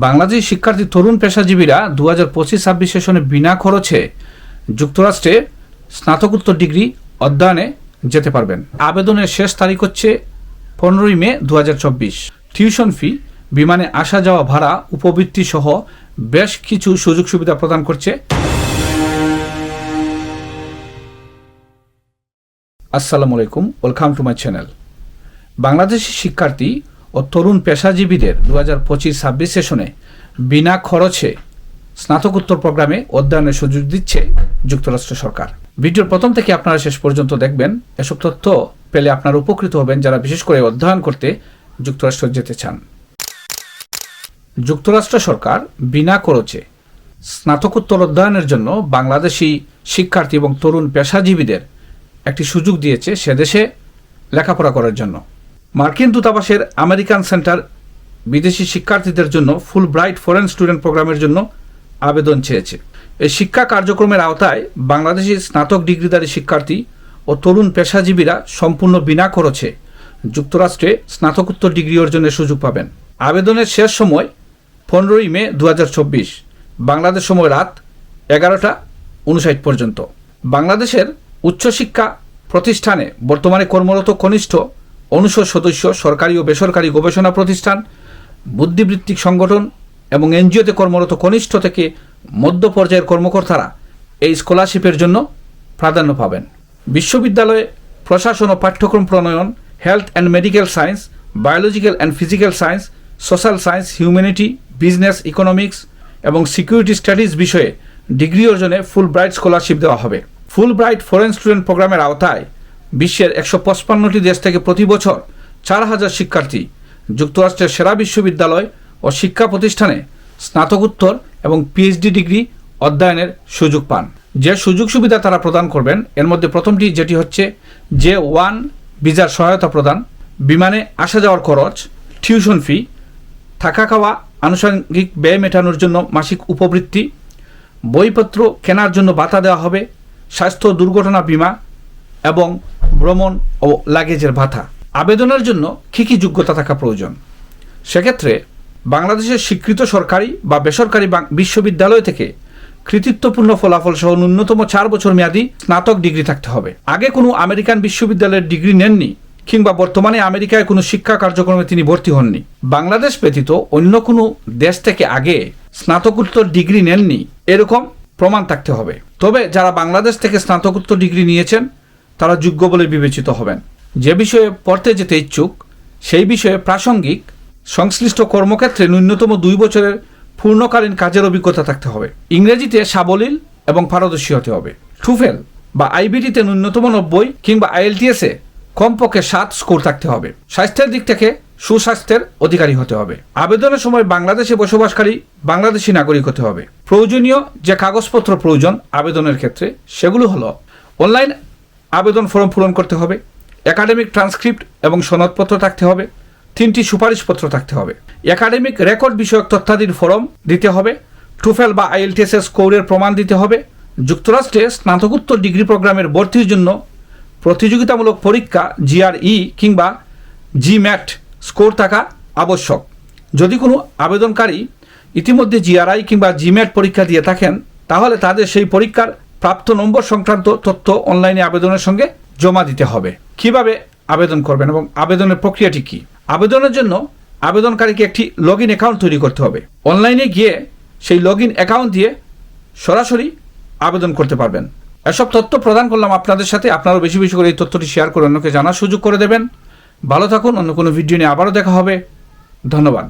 বাংলাদেশ শিক্ষার্থী তরুণ পেশাজীবীরা দু হাজার পঁচিশ ছাব্বিশ সেশনে বিনা খরচে যুক্তরাষ্ট্রে স্নাতকোত্তর ডিগ্রি অধ্যয়নে যেতে পারবেন। আবেদনের শেষ তারিখ হচ্ছে পনেরোই মে দু হাজার চব্বিশ। টিউশন ফি, বিমানে আসা যাওয়া ভাড়া, উপবৃত্তি সহ বেশ কিছু সুযোগ সুবিধা প্রদান করছে। আসসালামু আলাইকুম, welcome to my channel. Bangladeshi শিক্ষার্থী ও তরুণ পেশাজীবীদের দু হাজার পঁচিশ ছাব্বিশ সেশনে বিনা খরচে স্নাতকোত্তর প্রোগ্রামে অধ্যয়নের সুযোগ দিচ্ছে যুক্তরাষ্ট্র সরকার। ভিডিওর প্রথম থেকে আপনারা শেষ পর্যন্ত দেখবেন। এসব তথ্য পেলে আপনারা উপকৃত হবেন যারা বিশেষ করে অধ্যয়ন করতে যুক্তরাষ্ট্র যেতে চান। যুক্তরাষ্ট্র সরকার বিনা খরচে স্নাতকোত্তর অধ্যয়নের জন্য বাংলাদেশি শিক্ষার্থী এবং তরুণ পেশাজীবীদের একটি সুযোগ দিয়েছে সে দেশে লেখাপড়া করার জন্য। মার্কিন দূতাবাসের আমেরিকান সেন্টার বিদেশি শিক্ষার্থীদের জন্য ফুল ব্রাইট ফরেন স্টুডেন্ট প্রোগ্রামের জন্য আবেদন চেয়েছে। এই শিক্ষা কার্যক্রমের আওতায় বাংলাদেশি স্নাতক ডিগ্রিধারী শিক্ষার্থী ও তরুণ পেশাজীবীরা সম্পূর্ণ বিনা খরচে যুক্তরাষ্ট্রে স্নাতকোত্তর ডিগ্রি অর্জনের সুযোগ পাবেন। আবেদনের শেষ সময় পনেরোই মে দু হাজার চব্বিশ, বাংলাদেশ সময় রাত এগারোটা উনষাট পর্যন্ত। বাংলাদেশের উচ্চশিক্ষা প্রতিষ্ঠানে বর্তমানে কর্মরত কনিষ্ঠ অনুষদ সদস্য, সরকারি ও বেসরকারি গবেষণা প্রতিষ্ঠান, বুদ্ধিবৃত্তিক সংগঠন এবং এনজিওতে কর্মরত কনিষ্ঠ থেকে মধ্য পর্যায়ের কর্মকর্তারা এই স্কলারশিপের জন্য প্রাধান্য পাবেন। বিশ্ববিদ্যালয়ে প্রশাসন ও পাঠ্যক্রম প্রণয়ন, health and medical science, biological and physical science, social science, humanity, business economics এবং সিকিউরিটি স্টাডিজ বিষয়ে ডিগ্রি অর্জনে ফুল ব্রাইট স্কলারশিপ দেওয়া হবে। ফুল ব্রাইট ফরেন স্টুডেন্ট প্রোগ্রামের আওতায় বিশ্বের একশো পঁচপান্নটি দেশ থেকে প্রতি বছর চার হাজার শিক্ষার্থী যুক্তরাষ্ট্রের সেরা বিশ্ববিদ্যালয় ও শিক্ষা প্রতিষ্ঠানে স্নাতকোত্তর এবং পিএইচডি ডিগ্রি অধ্যয়নের সুযোগ পান। যে সুযোগ সুবিধা তারা প্রদান করবেন, এর মধ্যে প্রথমটি যেটি হচ্ছে যে ওয়ান ভিসার সহায়তা প্রদান, বিমানে আসা যাওয়ার খরচ, টিউশন ফি, থাকা খাওয়া, আনুষঙ্গিক ব্যয় মেটানোর জন্য মাসিক উপবৃত্তি, বইপত্র কেনার জন্য বাতা দেওয়া হবে, স্বাস্থ্য দুর্ঘটনা বীমা এবং ভ্রমণ ও লাগেজের ভাতা। আবেদনের জন্য কী কী যোগ্যতা থাকা প্রয়োজন? সেক্ষেত্রে বাংলাদেশের স্বীকৃত সরকারি বা বেসরকারি বিশ্ববিদ্যালয় থেকে কৃতিত্বপূর্ণ ফলাফল সহ ন্যূনতম চার বছর মেয়াদী স্নাতক ডিগ্রি থাকতে হবে। আগে কোনো আমেরিকান বিশ্ববিদ্যালয়ের ডিগ্রি নেননি কিংবা বর্তমানে আমেরিকায় কোনো শিক্ষা কার্যক্রমে তিনি ভর্তি হননি। বাংলাদেশ ব্যতীত অন্য কোনো দেশ থেকে আগে স্নাতকোত্তর ডিগ্রি নেননি, এরকম প্রমাণ থাকতে হবে। তবে যারা বাংলাদেশ থেকে স্নাতকোত্তর ডিগ্রি নিয়েছেন তারা যোগ্য বলে বিবেচিত হবেন। যে বিষয়ে পড়তে যেতে ইচ্ছুক, সেই বিষয়ে প্রাসঙ্গিক, সংশ্লিষ্ট কর্মক্ষেত্রে ন্যূনতম দুই বছরের পূর্ণকালীন কাজের অভিজ্ঞতা থাকতে হবে। ইংরেজিতে সাবলীল এবং পারদর্শী হতে হবে। টুফেল বা আইবিটিতে ন্যূনতম নব্বই কিংবা আইএলটিএসে কমপক্ষে সাত স্কোর থাকতে হবে। স্বাস্থ্যের দিক থেকে সুস্বাস্থ্যের অধিকারী হতে হবে। আবেদনের সময় বাংলাদেশে বসবাসকারী বাংলাদেশি নাগরিক হতে হবে। প্রয়োজনীয় যে কাগজপত্র প্রয়োজন আবেদনের ক্ষেত্রে, সেগুলো হলো অনলাইন আবেদন ফর্ম পূরণ করতে হবে, একাডেমিক ট্রান্সক্রিপ্ট এবং সনদপত্র থাকতে হবে, তিনটি সুপারিশপত্র থাকতে হবে। একাডেমিক রেকর্ড বিষয়ক তথ্যাদির ফর্ম দিতে হবে, টুফেল বা আইএলটিএস স্কোরের প্রমাণ দিতে হবে, যুক্তরাষ্ট্রে স্নাতকোত্তর ডিগ্রি প্রোগ্রামের ভর্তির জন্য প্রতিযোগিতামূলক পরীক্ষা, জিআরই কিংবা জিম্যাট স্কোর থাকা আবশ্যক। যদি কোনো আবেদনকারী ইতিমধ্যে জিআরআই কিংবা জিম্যাট পরীক্ষা দিয়ে থাকেন, তাহলে তাদের সেই পরীক্ষার প্রাপ্ত নম্বর সংক্রান্ত তথ্য অনলাইনে আবেদনের সঙ্গে জমা দিতে হবে। কীভাবে আবেদন করবেন এবং আবেদনের প্রক্রিয়াটি কী? আবেদনের জন্য আবেদনকারীকে একটি লগ ইন অ্যাকাউন্ট তৈরি করতে হবে। অনলাইনে গিয়ে সেই লগ ইন অ্যাকাউন্ট দিয়ে সরাসরি আবেদন করতে পারবেন। এসব তথ্য প্রদান করলাম আপনাদের সাথে। আপনারাও বেশি বেশি করে এই তথ্যটি শেয়ার করে অন্যকে জানার সুযোগ করে দেবেন। ভালো থাকুন, অন্য কোনো ভিডিও নিয়ে আবারও দেখা হবে। ধন্যবাদ।